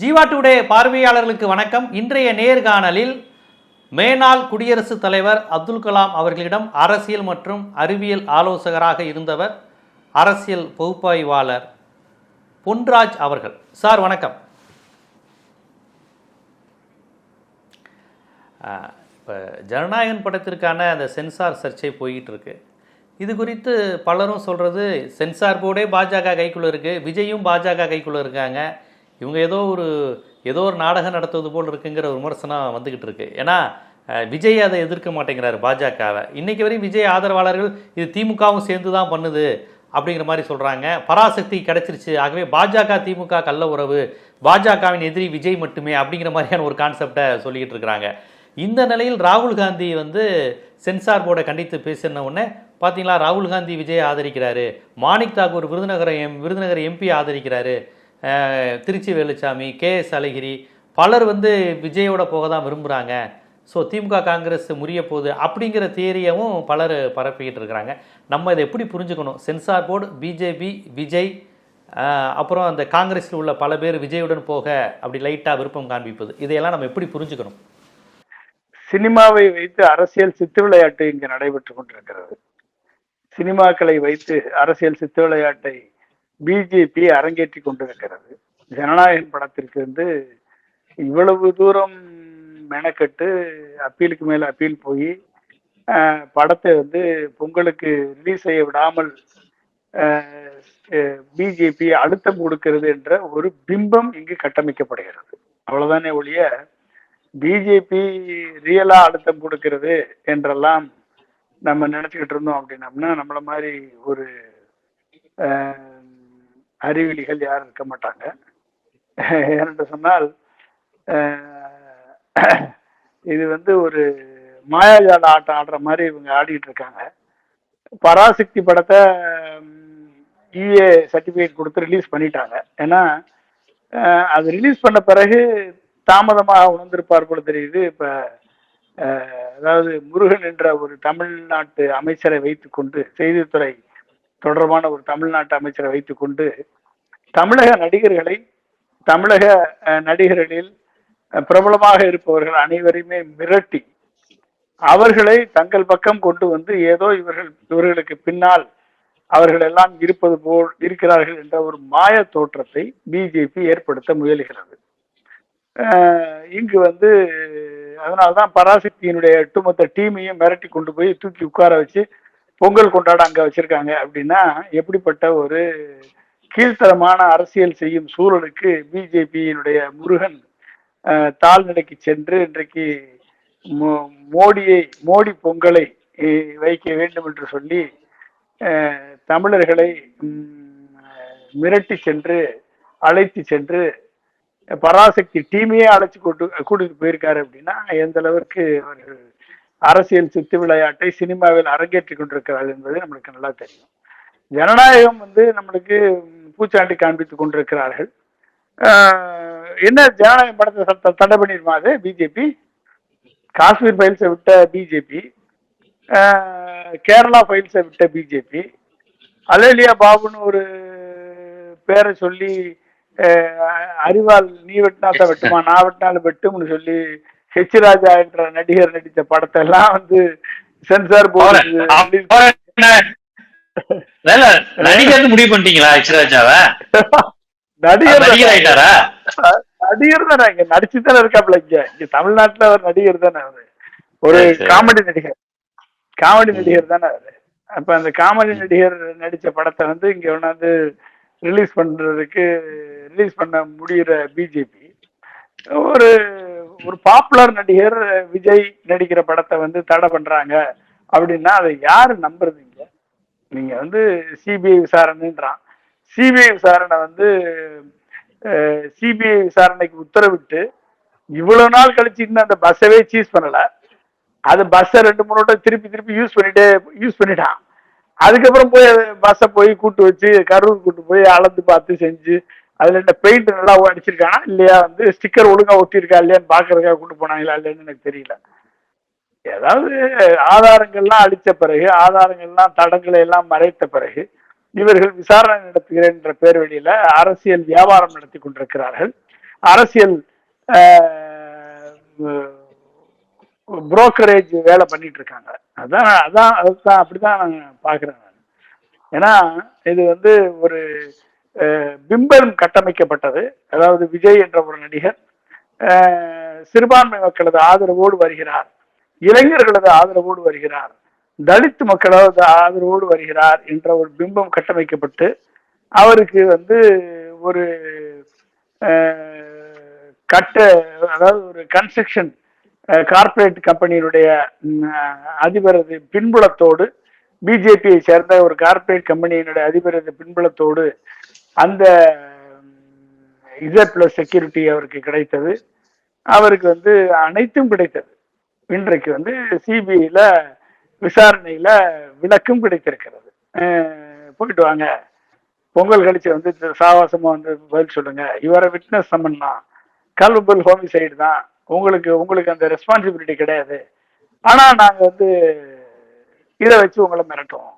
Jeeva today பார்வையாளர்களுக்கு வணக்கம். இன்றைய நேர்காணலில் மேனாள் குடியரசுத் தலைவர் அப்துல் கலாம் அவர்களிடம் அரசியல் மற்றும் அறிவியல் ஆலோசகராக இருந்தவர் அரசியல் பகுப்பாய்வாளர் பொன்ராஜ் அவர்கள். சார் வணக்கம். இப்போ ஜனநாயகன் படத்திற்கான அந்த சென்சார் சர்ச்சை போயிட்டு இருக்கு இது குறித்து பலரும் சொல்கிறது சென்சார் போர்டே பாஜக கைக்குள்ளே இருக்குது விஜயும் பாஜக கைக்குள்ளே இருக்காங்க. இவங்க ஏதோ ஒரு ஏதோ ஒரு நாடகம் நடத்துவது போல் இருக்குங்கிற ஒரு விமர்சனம் வந்துக்கிட்டு இருக்கு. ஏன்னா விஜய் அதை எதிர்க்க மாட்டேங்கிறாரு பாஜகவை. இன்றைக்கு வரையும் விஜய் ஆதரவாளர்கள் இது திமுகவும் சேர்ந்து தான் பண்ணுது அப்படிங்கிற மாதிரி சொல்கிறாங்க பராசக்தி கிடைச்சிருச்சு. ஆகவே பாஜக திமுக கள்ள உறவு. பாஜகவின் எதிரி விஜய் மட்டுமே அப்படிங்கிற மாதிரியான ஒரு கான்செப்டை சொல்லிக்கிட்டு இருக்கிறாங்க. இந்த நிலையில் ராகுல் காந்தி வந்து சென்சார் போர்டை கண்டித்து பேசின உடனே பார்த்தீங்களா ராகுல் காந்தி விஜய் ஆதரிக்கிறாரு. மாணிக் தாக்கூர் விருதுநகர் எம் விருதுநகர் எம்பி ஆதரிக்கிறாரு. திருச்சி வேலுச்சாமி கே எஸ் அழகிரி பலர் வந்து விஜயோட போக தான் விரும்புகிறாங்க ஸோ திமுக காங்கிரஸ் முறிய போகுது அப்படிங்கிற தியரியவும் பலர் பரப்பிக்கிட்டு இருக்கிறாங்க. நம்ம இதை எப்படி புரிஞ்சுக்கணும்? சென்சார் போர்டு பிஜேபி விஜய் அப்புறம் அந்த காங்கிரஸில் உள்ள பல பேர் விஜயுடன் போக அப்படி லைட்டாக விருப்பம் காண்பிப்பது. இதையெல்லாம் நம்ம எப்படி புரிஞ்சுக்கணும்? சினிமாவை வைத்து அரசியல் சித்து விளையாட்டு இங்கு நடைபெற்று கொண்டிருக்கிறது. சினிமாக்களை வைத்து அரசியல் சித்து விளையாட்டை பிஜேபி அரங்கேற்றி கொண்டிருக்கிறது. ஜனநாயகன் படத்திற்கு வந்து இவ்வளவு தூரம் மெனக்கட்டு அப்பீலுக்கு மேல அப்பீல் போய் ஆஹ், படத்தை வந்து பொங்கலுக்கு ரிலீஸ் செய்ய விடாமல் பிஜேபி அழுத்தம் கொடுக்கிறது என்ற ஒரு பிம்பம் இங்கு கட்டமைக்கப்படுகிறது. அவ்வளவுதானே ஒழிய பிஜேபி ரியலா அழுத்தம் கொடுக்கிறது என்றெல்லாம் நம்ம நினைச்சுக்கிட்டு இருந்தோம் அப்படின்னம்னா நம்மள மாதிரி ஒரு அறிவிலிகள் யாரும் இருக்க மாட்டாங்க. ஏனென்று சொன்னால் இது வந்து ஒரு மாயாஜால ஆட்டம் ஆடுற மாதிரி இவங்க ஆடிட்டு இருக்காங்க. பராசக்தி படத்தை இஏ சர்டிஃபிகேட் கொடுத்து ரிலீஸ் பண்ணிட்டாங்க. ஏன்னா அது ரிலீஸ் பண்ண பிறகு தாமதமாக உணர்ந்திருப்பார் போல தெரியுது. இப்போ அதாவது முருகன் என்ற ஒரு தமிழ்நாட்டு அமைச்சரை வைத்துக்கொண்டு செய்தித்துறை தொடர்பான ஒரு தமிழ்நாட்டு அமைச்சரை வைத்துக்கொண்டு தமிழக நடிகர்களை தமிழக நடிகர்களில் பிரபலமாக இருப்பவர்கள் அனைவரையுமே மிரட்டி அவர்களை தங்கள் பக்கம் கொண்டு வந்து ஏதோ இவர்கள் இவர்களுக்கு பின்னால் அவர்கள் எல்லாம் இருப்பது போல் இருக்கிறார்கள் என்ற ஒரு மாய தோற்றத்தை பிஜேபி ஏற்படுத்த முயலுகிறது. இங்கு வந்து அதனால்தான் பராசக்தியினுடைய ஒட்டுமொத்த டீமையும் மிரட்டி கொண்டு போய் தூக்கி உட்கார வச்சு பொங்கல் கொண்டாட அங்க வச்சிருக்காங்க அப்படின்னா எப்படிப்பட்ட ஒரு கீழ்த்தரமான அரசியல் செய்யும் சூழலுக்கு பிஜேபியினுடைய முருகன் அஹ், தாழ்நிலைக்கு சென்று இன்றைக்கு மோ- மோடியை மோடி பொங்கலை வைக்க வேண்டும் என்று சொல்லி தமிழர்களை மிரட்டி சென்று அழைத்து சென்று பராசக்தி டீமையே அழைச்சி கொண்டு கூட்டிட்டு போயிருக்காரு அப்படின்னா எந்த அளவிற்கு அவர்கள் அரசியல் சித்து விளையாட்டை சினிமாவில் அரங்கேற்றி கொண்டிருக்கிறாள் என்பது நம்மளுக்கு நல்லா தெரியும். ஜனநாயகம் வந்து நம்மளுக்கு பூச்சாண்டி காண்பித்துக் கொண்டிருக்கிறார்கள். என்ன ஜனநாயகம் படத்தை சட்ட- தடை பண்ணிடுமா அது? பிஜேபி காஷ்மீர் ஃபைல்ஸை விட்ட பிஜேபி கேரளா ஃபைல்ஸை விட்ட பிஜேபி அலேலியா பாபுன்னு ஒரு பேரை சொல்லி அறிவால் நீ தான் வெட்டுமா நான் வெட்டினாலும் வெட்டும்னு சொல்லி ஹெச் ராஜா என்ற நடிகர் நடித்த படத்தை எல்லாம் வந்து சென்சார் நடிகர்னு முடிவு பண்ணிட்டீங்களா இச்சராஜாவ நடிகர் நடிகர் ஆயிட்டாரா? நடிகர் தானே இங்க நடிச்சு தானே இருக்காப்ல இங்க. இங்க தமிழ்நாட்டுல ஒரு நடிகர் தானே அவரு. ஒரு. காமெடி நடிகர். காமெடி நடிகர் தானே அவரு. அப்ப அந்த காமெடி நடிகர் நடிச்ச படத்தை வந்து இங்க கொண்டாந்து ரிலீஸ் பண்றதுக்கு ரிலீஸ் பண்ண முடியிற பிஜேபி ஒரு ஒரு பாப்புலர் நடிகர் விஜய் நடிக்கிற படத்தை வந்து தடை பண்றாங்க அப்படின்னா அதை யாரு நம்புறதுங்க? நீங்க வந்து சிபிஐ விசாரணைன்றான். சிபிஐ விசாரணை வந்து சிபிஐ விசாரணைக்கு உத்தரவிட்டு இவ்வளவு நாள் கழிச்சு இன்னும் அந்த பஸ்ஸவே சீஸ் பண்ணல. அது பஸ்ஸை ரெண்டு மூணு வட்டம் திருப்பி திருப்பி யூஸ் பண்ணிட்டே யூஸ் பண்ணிட்டான். அதுக்கப்புறம் போய் பஸ்ஸை போய் கூட்டு வச்சு கரூர் கூட்டு போய் அளந்து பார்த்து செஞ்சு அதுல இந்த பெயிண்ட் நல்லா அடிச்சிருக்கானா இல்லையா? வந்து ஸ்டிக்கர் ஒழுங்கா ஒட்டியிருக்கா இல்லையான்னு பாக்குறதுக்காக கொண்டு போனாங்களா இல்லையான்னு எனக்கு தெரியல. ஏதாவது ஆதாரங்கள்லாம் அளித்த பிறகு ஆதாரங்கள்லாம் தடங்களை எல்லாம் மறைத்த பிறகு இவர்கள் விசாரணை நடத்துகிறேன் என்ற பேர் வழியில அரசியல் வியாபாரம் நடத்தி கொண்டிருக்கிறார்கள். அரசியல் புரோக்கரேஜ் வேலை பண்ணிட்டு இருக்காங்க. அதான் அதான் அதுதான் அப்படிதான் நான் பார்க்குறேன். நான் ஏன்னா இது வந்து ஒரு பிம்பம் கட்டமைக்கப்பட்டது. அதாவது விஜய் என்ற ஒரு நடிகர் சிறுபான்மை மக்களது ஆதரவோடு வருகிறார். இளைஞர்களது ஆதரவோடு வருகிறார். தலித் மக்களது ஆதரவோடு வருகிறார் என்ற ஒரு பிம்பம் கட்டமைக்கப்பட்டு அவருக்கு வந்து ஒரு கட்ட அதாவது ஒரு கன்ஸ்ட்ரக்ஷன் கார்ப்பரேட் கம்பெனியினுடைய அதிபரது பின்புலத்தோடு பிஜேபியை சேர்ந்த ஒரு கார்ப்பரேட் கம்பெனியினுடைய அதிபரது பின்புலத்தோடு அந்த இசட் பிளஸ் செக்யூரிட்டி அவருக்கு கிடைத்தது. அவருக்கு வந்து அனைத்தும் கிடைத்தது. இன்றைக்கு வந்து சிபிஐல விசாரணையில விளக்கும் கிடைத்திருக்கிறது. போயிட்டு வாங்க. பொங்கல் கழிச்சு வந்து சாவாசமா வந்து பதில் சொல்லுங்க. இவரை விட்னஸ் சம்மன் தான் கல்பல் ஹோமிசைடு தான். உங்களுக்கு உங்களுக்கு அந்த ரெஸ்பான்சிபிலிட்டி கிடையாது. ஆனா நாங்க வந்து இதை வச்சு உங்களை மிரட்டுவோம்.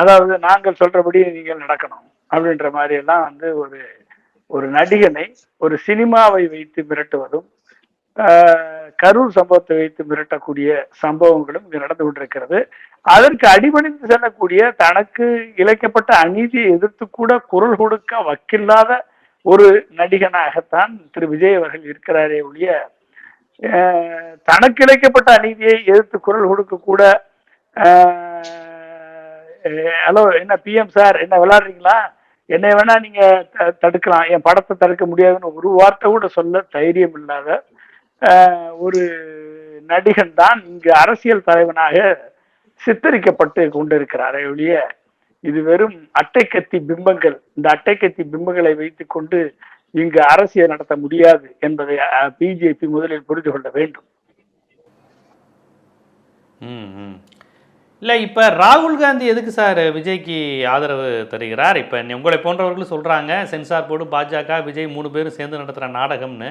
அதாவது நாங்கள் சொல்றபடி நீங்கள் நடக்கணும். அப்படின்ற மாதிரி எல்லாம் வந்து ஒரு ஒரு நடிகனை ஒரு சினிமாவை வைத்து மிரட்டுவதும் கரூர் சம்பவத்தை வைத்து மிரட்டக்கூடிய சம்பவங்களும் இங்கு நடந்து கொண்டிருக்கிறது. அதற்கு அடிபணிந்து செல்லக்கூடிய தனக்கு இழைக்கப்பட்ட அநீதியை எதிர்த்து கூட குரல் கொடுக்க வக்கில்லாத ஒரு நடிகனாகத்தான் திரு விஜய் அவர்கள் இருக்கிறாரே ஒழிய தனக்கு இழைக்கப்பட்ட அநீதியை எதிர்த்து குரல் கொடுக்க கூட ஹலோ என்ன பிஎம் சார் என்ன விளையாடுறீங்களா? என்னை வேணா நீங்க த- தடுக்கலாம். என் படத்தை தடுக்க முடியாதுன்னு ஒரு வார்த்தை கூட சொல்ல தைரியம் இல்லாத ஒரு நடிகன் தான் இங்கு அரசியல் தலைவனாக சித்தரிக்கப்பட்டு கொண்டிருக்கிறார் ஒழிய இது வெறும் அட்டைக்கத்தி பிம்பங்கள். இந்த அட்டைக்கத்தி பிம்பங்களை வைத்துக்கொண்டு இங்கு அரசியல் நடத்த முடியாது என்பதை பிஜேபி முதலில் புரிந்து கொள்ள வேண்டும். ம். இல்லை இப்போ ராகுல் காந்தி எதுக்கு சார் விஜய்க்கு ஆதரவு தருகிறார்? இப்போ உங்களை போன்றவர்கள் சொல்கிறாங்க சென்சார் போர்டு பாஜக விஜய் மூணு பேரும் சேர்ந்து நடத்துகிற நாடகம்னு.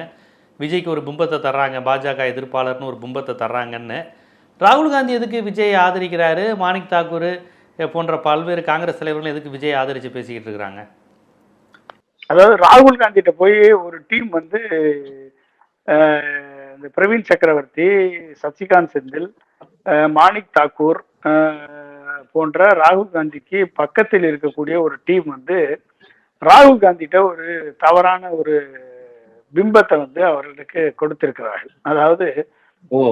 விஜய்க்கு ஒரு பிம்பத்தை தர்றாங்க பாஜக எதிர்ப்பாளர்னு ஒரு பிம்பத்தை தர்றாங்கன்னு. ராகுல் காந்தி எதுக்கு விஜய் ஆதரிக்கிறாரு? மாணிக் தாக்கூர் போன்ற பல்வேறு காங்கிரஸ் தலைவர்கள் எதுக்கு விஜய் ஆதரித்து பேசிக்கிட்டு இருக்கிறாங்க? அதாவது ராகுல் காந்திட்ட போய் ஒரு டீம் வந்து இந்த பிரவீன் சக்கரவர்த்தி சசிகாந்த் செந்தில் மாணிக் தாக்கூர் போன்ற ராகுல் காந்திக்கு பக்கத்தில் இருக்கக்கூடிய ஒரு டீம் வந்து ராகுல் காந்திட்ட ஒரு தவறான ஒரு பிம்பத்தை வந்து அவர்களுக்கு கொடுத்திருக்கிறார்கள். அதாவது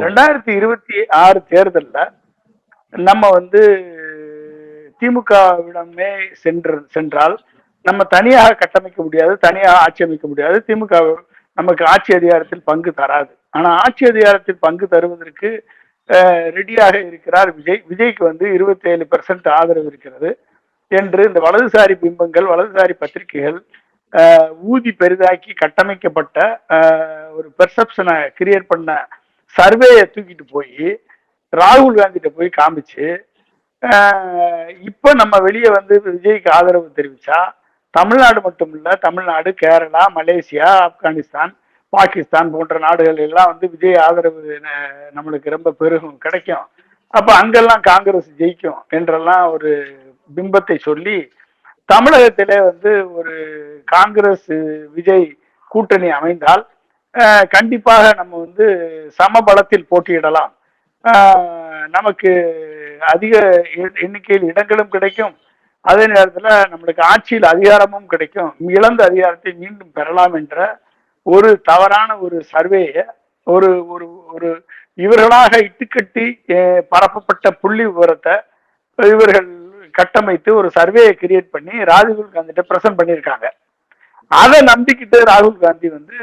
ரெண்டாயிரத்தி இருபத்தி ஆறு தேர்தல்ல நம்ம வந்து திமுகவிடமே சென்று சென்றால் நம்ம தனியாக கட்டமைக்க முடியாது தனியாக ஆட்சி அமைக்க முடியாது. திமுக நமக்கு ஆட்சி அதிகாரத்தில் பங்கு தராது. ஆனா ஆட்சி அதிகாரத்தில் பங்கு தருவதற்கு ரெடியாக இருக்கிறார். விஜய் விஜய்க்கு வந்து இருபத்தி ஏழு பெர்சன்ட் ஆதரவு இருக்கிறது என்று இந்த வலதுசாரி பிம்பங்கள் வலதுசாரி பத்திரிகைகள் ஊதி பெரிதாக்கி கட்டமைக்கப்பட்ட ஒரு பெர்செப்ஷனை கிரியேட் பண்ண சர்வேயை தூக்கிட்டு போய் ராகுல் காந்திட்ட போய் காமிச்சு இப்போ நம்ம வெளியே வந்து விஜய்க்கு ஆதரவு தெரிவிச்சா தமிழ்நாடு மட்டும் இல்லை தமிழ்நாடு கேரளா மலேசியா ஆப்கானிஸ்தான் பாகிஸ்தான் போன்ற நாடுகள் எல்லாம் வந்து விஜய் ஆதரவு நம்மளுக்கு ரொம்ப பெருகும் கிடைக்கும். அப்ப அங்கெல்லாம் காங்கிரஸ் ஜெயிக்கும் என்றெல்லாம் ஒரு பிம்பத்தை சொல்லி தமிழகத்திலே வந்து ஒரு காங்கிரஸ் விஜய் கூட்டணி அமைந்தால் கண்டிப்பாக நம்ம வந்து சமபலத்தில் போட்டியிடலாம். நமக்கு அதிக எண்ணிக்கையில் இடங்களும் கிடைக்கும். அதே நேரத்தில் நம்மளுக்கு ஆட்சியில் அதிகாரமும் கிடைக்கும். இழந்த அதிகாரத்தை மீண்டும் பெறலாம் என்ற ஒரு தவறான ஒரு சர்வேயை ஒரு ஒரு ஒரு இவர்களாக இட்டுக்கட்டி பரப்பப்பட்ட புள்ளி விவரத்தை இவர்கள் கட்டமைத்து ஒரு சர்வேயை கிரியேட் பண்ணி ராகுல் காந்திட்ட பிரசன்ட் பண்ணியிருக்காங்க. அதை நம்பிக்கிட்டு ராகுல் காந்தி வந்து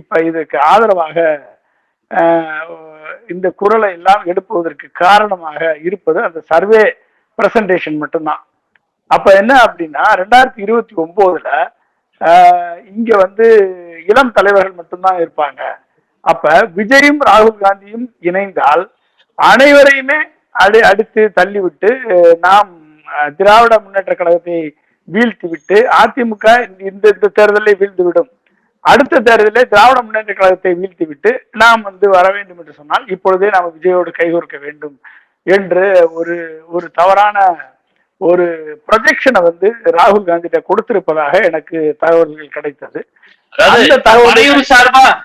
இப்ப இதுக்கு ஆதரவாக இந்த குரலை எல்லாம் எடுப்பதற்கு காரணமாக இருப்பது அந்த சர்வே பிரசன்டேஷன் மட்டும்தான். அப்ப என்ன அப்படின்னா ரெண்டாயிரத்தி இருபத்தி ஒன்பதுல இங்க வந்து இளம் தலைவர்கள் மட்டும்தான் இருப்பாங்க. அப்ப விஜயும் ராகுல் காந்தியும் இணைந்தால் அனைவரையுமே அடி அடித்து தள்ளிவிட்டு நாம் திராவிட முன்னேற்ற கழகத்தை வீழ்த்தி விட்டு அதிமுக இந்த இந்த- இந்த தேர்தலை வீழ்ந்து விடும் அடுத்த தேர்தலில் திராவிட முன்னேற்ற கழகத்தை வீழ்த்தி விட்டு நாம் வந்து வர வேண்டும் என்று சொன்னால் இப்பொழுதே நாம் விஜயோடு கைகோர்க்க வேண்டும் என்று ஒரு ஒரு தவறான ஒரு ப்ரொஜெக்ஷனை வந்து ராகுல் காந்திட்ட கொடுத்திருப்பதாக எனக்கு தகவல்கள் கிடைத்தது. அந்த தகவல் சார்பா?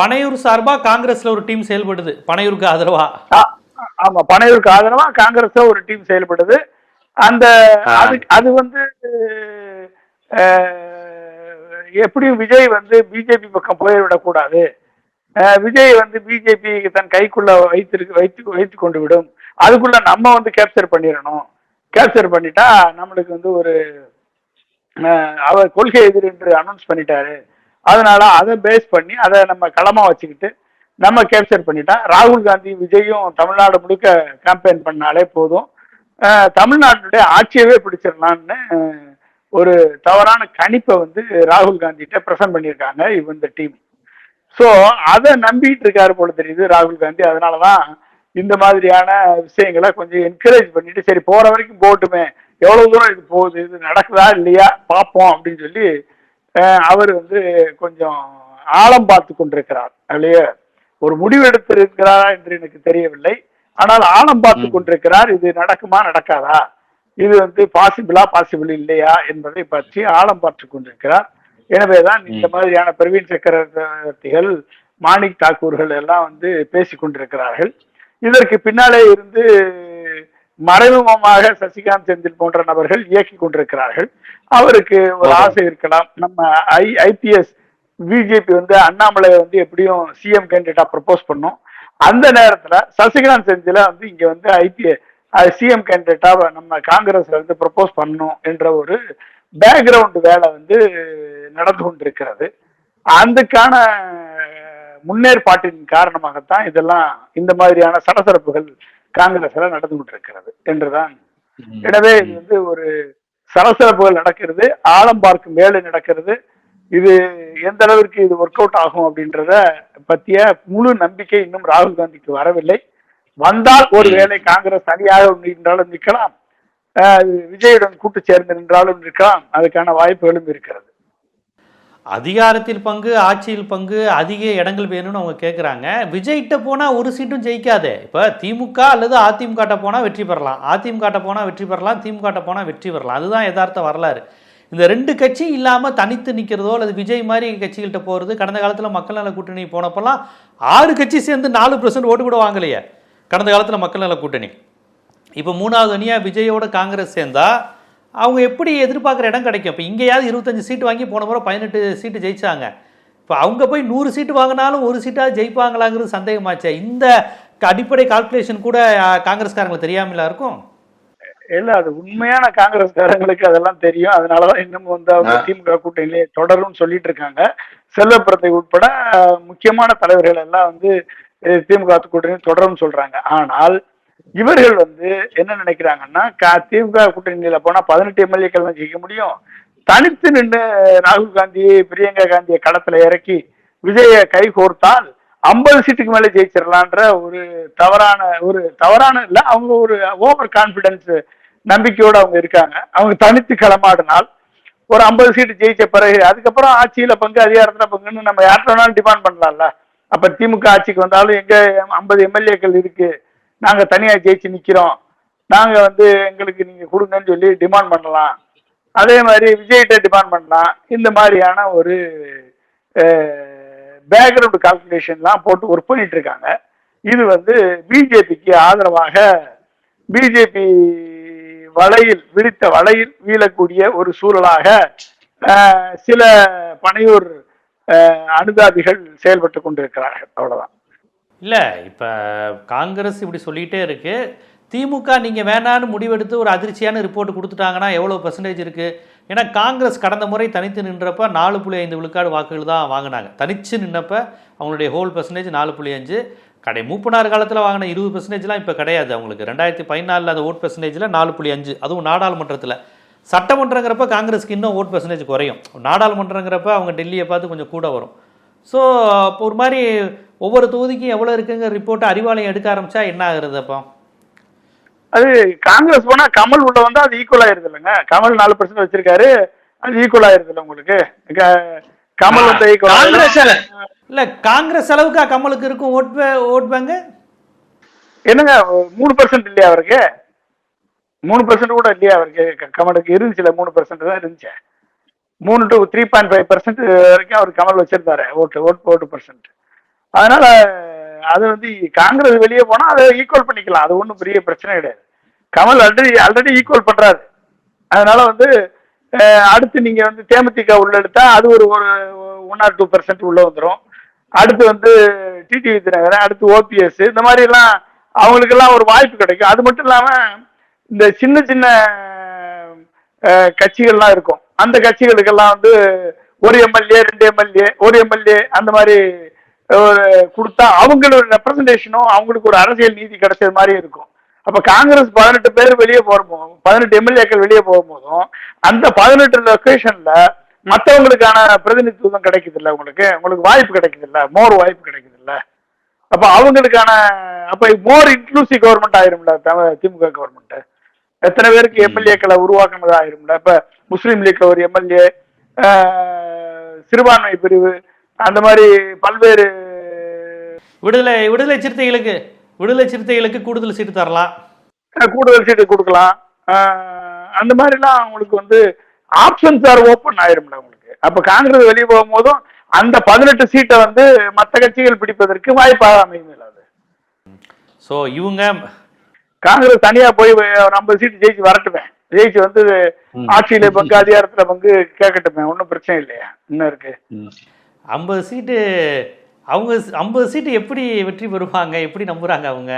பனையூர் சார்பா காங்கிரஸ்ல ஒரு டீம் செயல்படுது. பனையூருக்கு ஆதரவா? ஆ- ஆமா பனையூருக்கு ஆதரவா காங்கிரஸ் ஒரு டீம் செயல்படுது. அந்த. அது அது வந்து எப்படியும் விஜய் வந்து பிஜேபி பக்கம் போய்விடக்கூடாது விஜய் வந்து பிஜேபி தன் கைக்குள்ள வைத்திருக்கு வைத்து வைத்து கொண்டு விடும். அதுக்குள்ள நம்ம வந்து கேப்சர் பண்ணிடணும். கேப்சர் பண்ணிட்டா நம்மளுக்கு வந்து ஒரு அவர் கொள்கை எதிர் என்று அனௌன்ஸ் பண்ணிட்டாரு. அதனால அதை பேஸ் பண்ணி அதை நம்ம களமா வச்சுக்கிட்டு நம்ம கேப்சர் பண்ணிட்டா ராகுல் காந்தி விஜயும் தமிழ்நாடு முழுக்க கேம்பெயின் பண்ணாலே போதும். தமிழ்நாட்டுடைய ஆட்சியவே பிடிச்சிடலான்னு ஒரு தவறான கணிப்பை வந்து ராகுல் காந்திகிட்ட பிரசன்ட் பண்ணியிருக்காங்க இவ இந்த டீம் ஸோ அதை நம்பிட்டு இருக்காரு போல தெரியுது ராகுல் காந்தி. அதனாலதான் இந்த மாதிரியான விஷயங்களை கொஞ்சம் என்கரேஜ் பண்ணிட்டு சரி போற வரைக்கும் போட்டுமே. எவ்வளவு தூரம் இது போகுது இது நடக்குதா இல்லையா பார்ப்போம் அப்படின்னு சொல்லி அவர் வந்து கொஞ்சம் ஆழம் பார்த்து கொண்டிருக்கிறார் இல்லையா? ஒரு முடிவு எடுத்திருக்கிறாரா என்று எனக்கு தெரியவில்லை. ஆனால் ஆழம் பார்த்து. கொண்டிருக்கிறார் இது நடக்குமா நடக்காதா? இது வந்து பாசிபிளா பாசிபிள் இல்லையா என்பதை பற்றி ஆழம் பார்த்து கொண்டிருக்கிறார். எனவேதான் இந்த. மாதிரியான பிரவீன் சக்கரவர்த்திகள் மாணிக் தாக்கூர்கள் எல்லாம் வந்து பேசிக் கொண்டிருக்கிறார்கள். இதற்கு பின்னாலே இருந்து மறைமுகமாக சசிகாந்த் செந்தில் போன்ற நபர்கள் இயக்கி கொண்டிருக்கிறார்கள். அவருக்கு ஒரு. ஆசை இருக்கலாம். நம்ம ஐ ஐபிஎஸ் பிஜேபி வந்து அண்ணாமலை வந்து எப்படியும் சிஎம் கேண்டிடேட்டா ப்ரப்போஸ் பண்ணோம். அந்த நேரத்துல சசிகாந்த் செந்தில வந்து இங்க வந்து ஐபிஎஸ் சிஎம் கேண்டிடேட்டா நம்ம காங்கிரஸ்ல வந்து ப்ரப்போஸ் பண்ணணும் என்ற ஒரு பேக்ரவுண்ட் வேலை வந்து நடந்து கொண்டிருக்கிறது. அதுக்கான முன்னேற்பாட்டின் காரணமாகத்தான் இதெல்லாம் இந்த மாதிரியான சலசலப்புகள் காங்கிரஸ்ல நடந்து கொண்டிருக்கிறது என்றுதான் எனவே இது வந்து ஒரு சலசலப்புகள் நடக்கிறது ஆழம் பார்க்கும் வேலை நடக்கிறது. இது எந்த அளவிற்கு இது ஒர்க் அவுட் ஆகும் அப்படின்றத பத்திய முழு நம்பிக்கை இன்னும் ராகுல் காந்திக்கு வரவில்லை. வந்தால் ஒரு வேளை காங்கிரஸ் தனியாக நின்றாலும் நிற்கலாம் விஜயுடன் கூட்டு சேர்ந்து நின்றாலும் நிற்கலாம் அதுக்கான வாய்ப்புகளும் இருக்கிறது. அதிகாரத்தில் பங்கு ஆட்சியில் பங்கு அதிக இடங்கள் வேணும்னு அவங்க கேட்குறாங்க விஜய்கிட்ட போனால் ஒரு சீட்டும் ஜெயிக்காதே. இப்போ திமுக அல்லது அதிமுகட்ட போனால் வெற்றி பெறலாம். அதிமுகட்ட போனால் வெற்றி பெறலாம். திமுகட்ட போனால் வெற்றி பெறலாம். அதுதான் யதார்த்த வரலாறு. இந்த ரெண்டு கட்சி இல்லாமல் தனித்து நிற்கிறதோ அல்லது விஜய் மாதிரி கட்சிகள்கிட்ட போகிறது கடந்த காலத்தில் மக்கள் நல கூட்டணி போனப்பெல்லாம் ஆறு கட்சி சேர்ந்து நாலு பர்சன்ட் ஓட்டு கூட வாங்கலையே. கடந்த காலத்தில் மக்கள் நல கூட்டணி. இப்போ மூணாவது அணியாக விஜயோட காங்கிரஸ் சேர்ந்தால் அவங்க எப்படி எதிர்பார்க்குற இடம் கிடைக்கும்? இப்போ இங்கேயாவது இருபத்தஞ்சு சீட்டு வாங்கி போன முறை பதினெட்டு சீட்டு ஜெயிச்சாங்க. இப்போ அவங்க போய் நூறு சீட்டு வாங்கினாலும் ஒரு சீட்டாக ஜெயிப்பாங்களாங்கிறது சந்தேகமாச்சே. இந்த அடிப்படை கால்குலேஷன் கூட காங்கிரஸ்காரங்களுக்கு தெரியாமலா இருக்கும்? இல்ல அது உண்மையான காங்கிரஸ்காரங்களுக்கு அதெல்லாம் தெரியும். அதனாலதான் இன்னும் வந்து அவங்க. திமுக கூட்டணியிலே தொடரும் சொல்லிட்டு இருக்காங்க. செல்வப்புறத்தை உட்பட முக்கியமான தலைவர்கள் எல்லாம் வந்து திமுக கூட்டணி தொடரும் சொல்றாங்க. ஆனால் இவர்கள் வந்து என்ன நினைக்கிறாங்கன்னா திமுக கூட்டணியில போனா பதினெட்டு எம்எல்ஏக்கள் தான் ஜெயிக்க முடியும். தனித்து நின்று ராகுல் காந்தி பிரியங்கா காந்தியை களத்துல இறக்கி விஜய கை கோர்த்தால் ஐம்பது சீட்டுக்கு மேல ஜெயிச்சிடலான்ற ஒரு தவறான ஒரு தவறான இல்ல அவங்க ஒரு ஓவர் கான்பிடன்ஸ் நம்பிக்கையோட அவங்க இருக்காங்க. அவங்க தனித்து களமாடினால் ஒரு ஐம்பது சீட்டு ஜெயிச்ச பிறகு அதுக்கப்புறம் ஆட்சியில பங்கு அதிகாரத்துல பங்குன்னு நம்ம யார்கிட்ட வேணாலும் டிமாண்ட் பண்ணலாம்ல. அப்ப திமுக ஆட்சிக்கு வந்தாலும் எங்க ஐம்பது எம்எல்ஏக்கள் இருக்கு? நாங்க தனியா ஜெயிச்சு நிக்கிறோம். நாங்க வந்து எங்களுக்கு நீங்க கொடுங்கன்னு சொல்லி டிமாண்ட் பண்ணலாம். அதே மாதிரி விஜய்கிட்ட டிமாண்ட் பண்ணலாம். இந்த மாதிரியான ஒரு பேக்ரவுண்ட் கால்குலேஷன்லாம் போட்டு ஒர்க் பண்ணிட்டு இருக்காங்க. இது வந்து பிஜேபிக்கு ஆதரவாக பிஜேபி வலையில் விரித்த வலையில் வீழக்கூடிய ஒரு சூழலாக சில பனையூர் அனுதாபிகள் செயல்பட்டு கொண்டிருக்கிறார்கள். அவ்வளவுதான். இல்லை இப்போ காங்கிரஸ் இப்படி சொல்லிகிட்டே இருக்கு. திமுக நீங்கள் வேணான்னு முடிவெடுத்து ஒரு அதிர்ச்சியான ரிப்போர்ட் கொடுத்துட்டாங்கன்னா எவ்வளோ பர்சன்டேஜ் இருக்குது ஏன்னா காங்கிரஸ் கடந்த முறை தனித்து நின்றப்போ நாலு புள்ளி ஐந்து விழுக்காடு வாக்குகள் தான் வாங்கினாங்க. தனித்து நின்றப்போ அவங்களுடைய ஹோல் பர்சன்டேஜ் நாலு புள்ளி அஞ்சு. கடை மூப்பனார் காலத்தில் வாங்கின இருபது பர்சன்டேஜ்லாம் இப்போ கிடையாது அவங்களுக்கு. ரெண்டாயிரத்தி பதினாலில் அந்த ஓட் பர்சன்டேஜில் நாலு புள்ளி அஞ்சு. அதுவும் நாடாளுமன்றத்தில். சட்டமன்றங்கிறப்ப காங்கிரஸ்க்கு இன்னும் ஓட் பர்சன்டேஜ் குறையும். நாடாளுமன்றங்கிறப்ப அவங்க டெல்லியை பார்த்து கொஞ்சம் கூட வரும். ஸோ இப்போ ஒரு மாதிரி ஒவ்வொரு தொகுதிக்கும் எவ்வளோ இருக்குங்கிற ரிப்போர்ட்டை அறிவாலயம் எடுக்க ஆரம்பிச்சா என்ன ஆகுறது அப்போ? அது காங்கிரஸ் போனா கமல் உள்ள வந்தா அது ஈக்குவல் ஆயிருது இல்லைங்க. கமல் நாலு பர்சன்ட் வச்சிருக்காரு. அது ஈக்குவல் ஆயிருது இல்ல உங்களுக்கு கமல் வந்து. காங்கிரஸ் இல்லை. காங்கிரஸ் அளவுக்கா கமலுக்கு இருக்கும் ஓட் ஓட் பேங்கு? என்னங்க மூணு பர்சன்ட் இல்லையா அவருக்கு? மூணு பர்சன்ட் கூட இல்லையா அவருக்கு? கமலுக்கு இருந்துச்சுல மூணு பர்சன்ட் தான் இருந்துச்சு. மூணு to three point five percent வரைக்கும் அவர் கமல் வச்சிருந்தாரு ஓட்டு ஓட்டு ஓட்டு பர்சன்ட் அதனால அது வந்து காங்கிரஸ் வெளியே போனா அதை ஈக்குவல் பண்ணிக்கலாம். அது ஒன்றும் பெரிய பிரச்சனை கிடையாது. கமல் ஆல்ரெடி ஆல்ரெடி ஈக்குவல் பண்றாரு. அதனால வந்து அடுத்து நீங்க வந்து தேமுதிக உள்ள எடுத்தா அது ஒரு ஒரு ஒன் ஆர் டூ பர்சன்ட் உள்ள வந்துடும் அடுத்து வந்து டிடிவி தினகரன் அடுத்து ஓபிஎஸ் இந்த மாதிரி எல்லாம் அவங்களுக்கெல்லாம் ஒரு வாய்ப்பு கிடைக்கும். அது மட்டும் இல்லாம இந்த சின்ன சின்ன கட்சிகள்லாம் இருக்கும். அந்த கட்சிகளுக்கெல்லாம் வந்து ஒரு எம்எல்ஏ ரெண்டு எம்எல்ஏ ஒரு எம்எல்ஏ அந்த மாதிரி ஒரு கொடுத்தா அவங்களோட ரெப்ரசன்டேஷனும் அவங்களுக்கு ஒரு அரசியல் நீதி கிடைச்சது மாதிரி இருக்கும். அப்ப காங்கிரஸ் பதினெட்டு பேர் வெளியே போகும்போதும் பதினெட்டு எம்எல்ஏக்கள் வெளியே போகும்போதும் அந்த பதினெட்டு லொக்கேஷன்ல மற்றவங்களுக்கான பிரதிநிதித்துவம் கிடைக்குது இல்லை உங்களுக்கு? உங்களுக்கு வாய்ப்பு கிடைக்குது இல்லை மோர் வாய்ப்பு கிடைக்குது இல்லை அப்ப அவங்களுக்கான அப்ப மோர் இன்க்ளூசிவ் கவர்மெண்ட் ஆயிரும்ல திமுக கவர்மெண்ட் எத்தனை பேருக்கு எம்எல்ஏக்களை உருவாக்குனது ஆயிரும்ல இப்ப முஸ்லீம் லீக்ல ஒரு எம்எல்ஏ சிறுபான்மை பிரிவு அந்த மாதிரி பல்வேறு விடுதலை விடுதலை சிறுத்தைகளுக்கு விடுதலை சிறுத்தைகளுக்கு கூடுதல் சீட்டு தரலாம். கூடுதல் சீட்டு கொடுக்கலாம். அந்த மாதிரிலாம் அவங்களுக்கு வந்து ஆப்ஷன்ஸ் ஆர் ஓப்பன் ஆயிரும்ல உங்களுக்கு அப்ப காங்கிரஸ் வெளியே போகும்போதும் அந்த பதினெட்டு சீட்டை வந்து மற்ற கட்சிகள் பிடிப்பதற்கு வாய்ப்பாக அமையும் இல்ல அது. ஸோ இவங்க காங்கிரஸ் தனியா போய் ஐம்பது சீட்டு ஜெயிச்சு வரட்டுமே. ஜெயிச்சு வந்து ஆட்சியில பங்கு அதிகாரத்துல பங்கு கேட்கட்டுமே. ஒன்றும் பிரச்சனை இல்லையா? இன்னும் இருக்கு. ஐம்பது சீட்டு அவங்க ஐம்பது சீட்டு எப்படி வெற்றி பெறுவாங்க? எப்படி நம்புறாங்க அவங்க?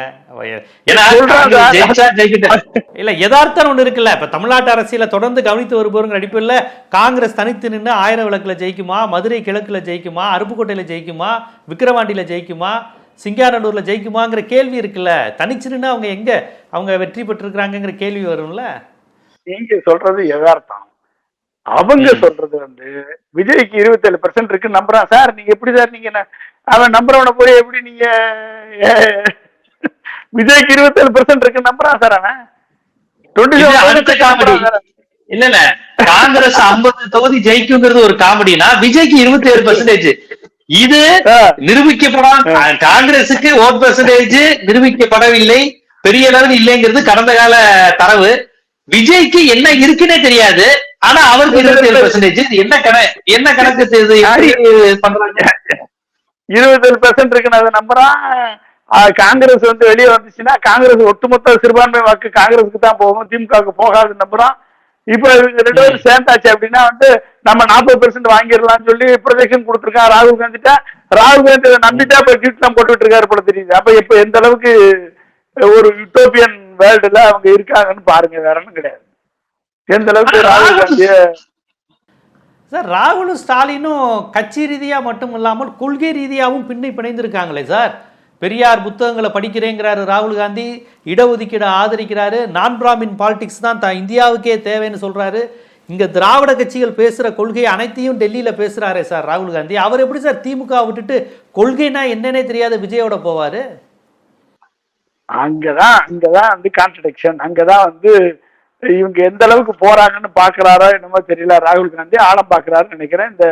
இல்ல யதார்த்தம் ஒண்ணு இருக்குல்ல. இப்ப தமிழ்நாட்டு அரசியல தொடர்ந்து கவனித்து வருபவர்கள் அடிப்பில் காங்கிரஸ் தனித்து நின்று ஆயிரம் விளக்குல ஜெயிக்குமா? மதுரை கிழக்குல ஜெயிக்குமா? அருப்புக்கோட்டையில ஜெயிக்குமா? விக்கிரவாண்டியில ஜெயிக்குமா? சிங்காரனூர்ல ஜெயிக்குமாங்கிற கேள்வி இருக்குல்ல? தனிச்சு நின்று அவங்க எங்க? அவங்க வெற்றி பெற்றிருக்கிறாங்கங்கிற கேள்வி வரும்ல? நீங்க சொல்றது யதார்த்தம். அவங்க சொல்றது வந்து விஜய்க்கு இருபத்தேழு பெர்சென்ட் இருக்கு நம்புறான். சார் நீங்க எப்படி சார்? நீங்க அவன் நம்புறவனை போய் எப்படி நீங்க விஜய்க்கு இருபத்தேழு பெர்சென்ட் இருக்கு நம்புறான் சார் அவன்? இல்ல இல்ல. காங்கிரஸ் 50 தொகுதி ஜெயிக்குங்கிறது ஒரு காமெடினா விஜய்க்கு 27% ஏழு பர்சன்டேஜ் இது நிரூபிக்கப்படாம. காங்கிரசுக்கு ஓட் பெர்சன்டேஜ் நிரூபிக்கப்படவில்லை. பெரிய அளவில் இல்லைங்கிறது கடந்த கால தரவு. விஜய்க்கு என்ன இருக்குன்னே தெரியாது. ஆனா அவருக்கு இருபத்தி ஏழு பெர்சன்டேஜ் என்ன கணக்கு என்ன கணக்கு இது? பண்றாங்க? இருபத்தேழு பெர்சென்ட் இருக்குன்னு அதை நம்புறான். காங்கிரஸ் வந்து வெளியே வந்துச்சுன்னா காங்கிரஸ் ஒட்டுமொத்த சிறுபான்மை வாக்கு காங்கிரஸுக்கு தான் போகும். திமுகவுக்கு போகாதுன்னு நம்புறான். இப்ப இவங்க ரெண்டு பேரும் சேர்ந்தாச்சு அப்படின்னா வந்து நம்ம நாற்பது பெர்சென்ட் வாங்கிடலாம்னு சொல்லி ப்ரொஜெக்ஷன் கொடுத்துருக்கான். ராகுல் காந்திட்ட ராகுல் காந்தி அதை நம்பிட்டா இப்ப தான் போட்டுட்டு இருக்காரு போல தெரியுது. அப்ப இப்ப எந்த அளவுக்கு ஒரு யூட்டோப்பியன் வேர்ல்டுல அவங்க இருக்காங்கன்னு பாருங்க வேற ஒண்ணும் கிடையாது. எந்த அளவுக்கு ராகுல் காந்திய சார் ராகுலும் ஸ்டாலினும் கட்சி ரீதியா மட்டும் இல்லாமல் கொள்கை ரீதியாகவும் பின்னி பிணைந்திருக்காங்களே சார். பெரியார் புத்தகங்களை படிக்கிறேங்கிறாரு ராகுல் காந்தி. இடஒதுக்கீடு ஆதரிக்கிறாரு. நான் பிராமின் பாலிடிக்ஸ் தான் த இந்தியாவுக்கே தேவைன்னு சொல்கிறாரு இங்கே திராவிட கட்சிகள் பேசுகிற கொள்கை அனைத்தையும் டெல்லியில் பேசுகிறாரே சார் ராகுல் காந்தி. அவர் எப்படி சார் திமுக விட்டுட்டு கொள்கைனா என்னன்னே தெரியாத விஜயோட போவார்? அங்கதான் அங்கதான் வந்து கான்ட்ரடிக்ஷன் அங்கதான் வந்து இவங்க எந்த அளவுக்கு போறாங்கன்னு பாக்குறாரோ என்னமோ தெரியல. ராகுல் காந்தி ஆழம் பாக்குறாருன்னு நினைக்கிறேன். இந்த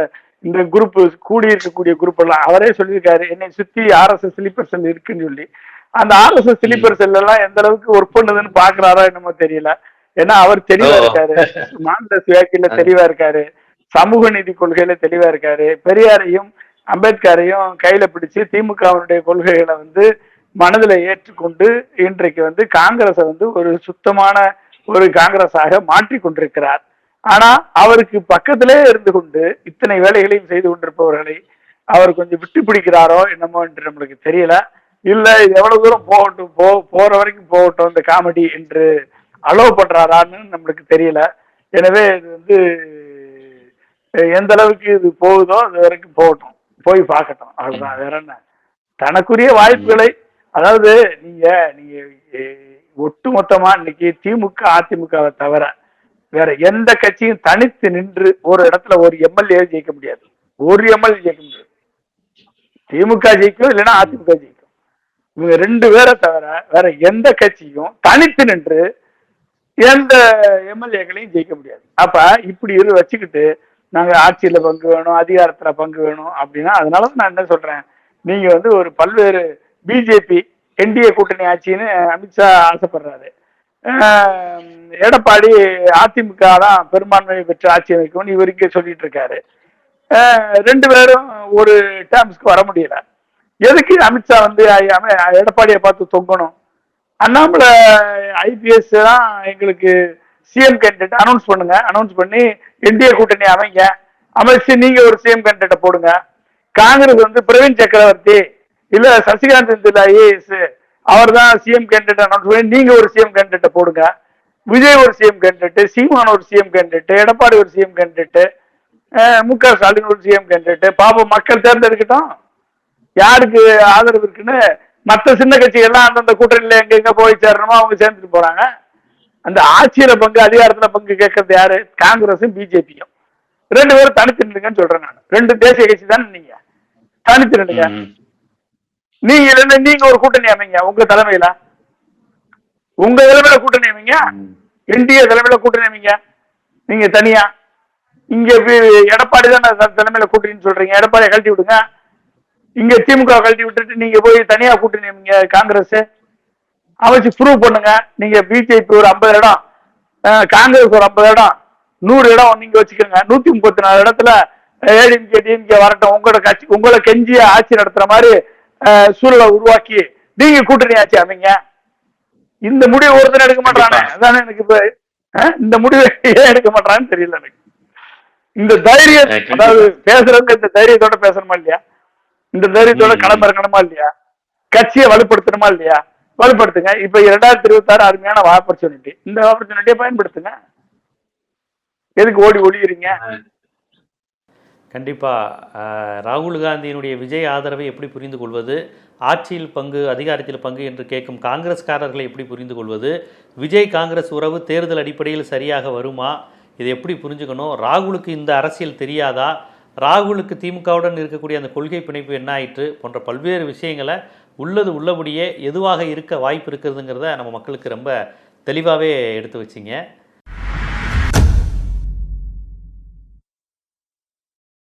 இந்த குரூப் கூடி இருக்கக்கூடிய குரூப் எல்லாம் அவரே சொல்லியிருக்காரு என்னை சுத்தி ஆர்எஸ்எஸ் ஸ்லீப்பர் செல் இருக்குன்னு சொல்லி. அந்த ஆர்எஸ்எஸ் ஸ்லீப்பர் செல் எல்லாம் எந்த அளவுக்கு ஒர்க் பண்ணுதுன்னு பாக்குறாரோ என்னமோ தெரியல. ஏன்னா அவர் தெளிவா. இருக்காரு. மாநில சுயாட்சியில தெளிவா இருக்காரு. சமூக நீதி கொள்கையில தெளிவா இருக்காரு. பெரியாரையும் அம்பேத்கரையும் கையில பிடிச்சு திமுகவினுடைய கொள்கைகளை வந்து மனதில் ஏற்றுக்கொண்டு இன்றைக்கு வந்து காங்கிரஸை வந்து ஒரு சுத்தமான ஒரு காங்கிரஸாக மாற்றி கொண்டிருக்கிறார் ஆனா அவருக்கு பக்கத்திலே இருந்து கொண்டு இத்தனை வேலைகளையும் செய்து கொண்டிருப்பவர்களை அவர் கொஞ்சம் விட்டு பிடிக்கிறாரோ என்னமோ என்று நம்மளுக்கு தெரியல. இல்ல இது எவ்வளவு தூரம் போகட்டும் போ போற வரைக்கும் போகட்டும் இந்த காமெடி என்று அலோவ் பண்றாரான்னு நம்மளுக்கு தெரியல. எனவே இது வந்து எந்த அளவுக்கு இது போகுதோ அது வரைக்கும் போகட்டும். போய் பார்க்கட்டும். அதுதான் வேற என்ன? தனக்குரிய வாய்ப்புகளை அதாவது நீங்க நீங்க ஒட்டு மொத்தமா இன்னைக்கு திமுக அதிமுகவை தவிர வேற எந்த கட்சியும் தனித்து நின்று ஒரு இடத்துல ஒரு எம்எல்ஏ ஜெயிக்க முடியாது. ஒரு எம்எல்ஏ ஜெயிக்க முடியாது. திமுக ஜெயிக்கும் இல்லைன்னா அதிமுக ஜெயிக்கும். இவங்க ரெண்டு பேரை தவிர வேற எந்த கட்சியும் தனித்து நின்று எந்த எம்எல்ஏக்களையும் ஜெயிக்க முடியாது. அப்ப இப்படி இரு வச்சுக்கிட்டு நாங்க ஆட்சியில பங்கு வேணும் அதிகாரத்துல பங்கு வேணும் அப்படின்னா அதனால தான் நான் என்ன சொல்றேன்? நீங்க வந்து ஒரு பல்வேறு பிஜேபி என்டிஏ கூட்டணி ஆட்சின்னு அமித்ஷா ஆசைப்படுறாரு. எடப்பாடி அதிமுக தான் பெரும்பான்மை பெற்று ஆட்சி அமைக்கும்னு இவருக்கே சொல்லிட்டு இருக்காரு. ரெண்டு பேரும் ஒரு டேர்ம்ஸ்க்கு வர முடியல. எதுக்கு அமித்ஷா வந்து அம- எடப்பாடியை பார்த்து தொங்கணும்? அண்ணாமலை ஐபிஎஸ் தான் எங்களுக்கு சிஎம் கேண்டிடேட் அனௌன்ஸ் பண்ணுங்க. அனௌன்ஸ் பண்ணி என்டிஏ கூட்டணி அமைங்க. அமைச்சு நீங்க ஒரு சிஎம் கேண்டிடேட்டை போடுங்க. காங்கிரஸ் வந்து பிரவீன் சக்கரவர்த்தி இல்ல சசிகாந்த் செந்தில் ஐஏஎஸ் அவர் தான் சிஎம் கேண்டிடேட் அனௌன்ஸ் பண்ணி நீங்க ஒரு சிஎம் கேண்டிடேட் போடுங்க. விஜய் ஒரு சிஎம் கேண்டிடேட் சீமான் ஒரு சிஎம் கேண்டிடேட் எடப்பாடி ஒரு சிஎம் கேண்டிடேட் மு க ஸ்டாலின் ஒரு சிஎம் கேண்டிடேட் பாப்போம் மக்கள் தேர்ந்தெடுக்கட்டும். யாருக்கு ஆதரவு இருக்குன்னு மத்த சின்ன கட்சிகள்லாம் அந்தந்த கூட்டணியில எங்க எங்க போய் சேரணுமோ அவங்க சேர்ந்துட்டு போறாங்க. அந்த ஆட்சியில பங்கு அதிகாரத்துல பங்கு கேட்கறது யாரு? காங்கிரஸும் பிஜேபியும். ரெண்டு பேரும் தனித்து நின்றுங்கன்னு சொல்றேன் நான். ரெண்டு தேசிய கட்சி தானே நீங்க. தனித்து நின்றுங்க நீங்க இல்லைன்னா நீங்க ஒரு கூட்டணி அமைங்க உங்க தலைமையில. உங்க தலைமையில கூட்டணி அமைங்க. என்டிஏ தலைமையில கூட்டணி அமைங்க. நீங்க தனியா. இங்க எடப்பாடி தான் தலைமையில கூட்டணின்னு சொல்றீங்க. எடப்பாடியை கழட்டி விடுங்க. இங்க திமுக கழட்டி விட்டுட்டு நீங்க போய் தனியா கூட்டணி அமைங்க காங்கிரஸ். அமைச்சு ப்ரூவ் பண்ணுங்க. நீங்க பிஜேபி ஒரு ஐம்பது இடம் காங்கிரஸ் ஒரு ஐம்பது இடம் நூறு இடம் நீங்க வச்சுக்கோங்க. நூத்தி முப்பத்தி நாலு இடத்துல ஏடிஎம்கே டிஎம்கே வரட்டும். உங்களோட கட்சி உங்களை கெஞ்சி ஆட்சி நடத்துற மாதிரி சூழலை உருவாக்கி நீங்க கூட்டணி ஆட்சி அமைங்க. இந்த முடிவு ஒருத்தர் எடுக்க மாட்டானே அதானே எனக்கு இப்ப இந்த முடிவு ஏன் எடுக்க மாட்டான்னு தெரியல எனக்கு. இந்த தைரியம். அதாவது பேசுறவங்க இந்த தைரியத்தோட பேசணுமா இல்லையா? இந்த தைரியத்தோட. களம் இறங்கணுமா இல்லையா? கட்சியை வலுப்படுத்தணுமா இல்லையா? வலுப்படுத்துங்க. இப்ப இரண்டாயிரத்தி இருபத்தி ஆறு அருமையான ஆப்பர்ச்சுனிட்டி இந்த ஆப்பர்ச்சுனிட்டியை பயன்படுத்துங்க. எதுக்கு ஓடி ஒளியுறீங்க? கண்டிப்பாக ராகுல் காந்தியினுடைய விஜய் ஆதரவை எப்படி புரிந்து கொள்வது ஆட்சியில் பங்கு அதிகாரத்தில் பங்கு என்று கேட்கும் காங்கிரஸ்காரர்களை எப்படி புரிந்து கொள்வது விஜய் காங்கிரஸ் உறவு தேர்தல் அடிப்படையில் சரியாக வருமா இதை எப்படி புரிஞ்சுக்கணும் ராகுலுக்கு இந்த அரசியல் தெரியாதா ராகுலுக்கு திமுகவுடன் இருக்கக்கூடிய அந்த கொள்கை பிணைப்பு என்ன ஆயிற்று போன்ற பல்வேறு விஷயங்களை உள்ளது உள்ளபடியே எதுவாக இருக்க வாய்ப்பு இருக்கிறதுங்கிறத நம்ம மக்களுக்கு ரொம்ப தெளிவாகவே எடுத்து வச்சிங்க.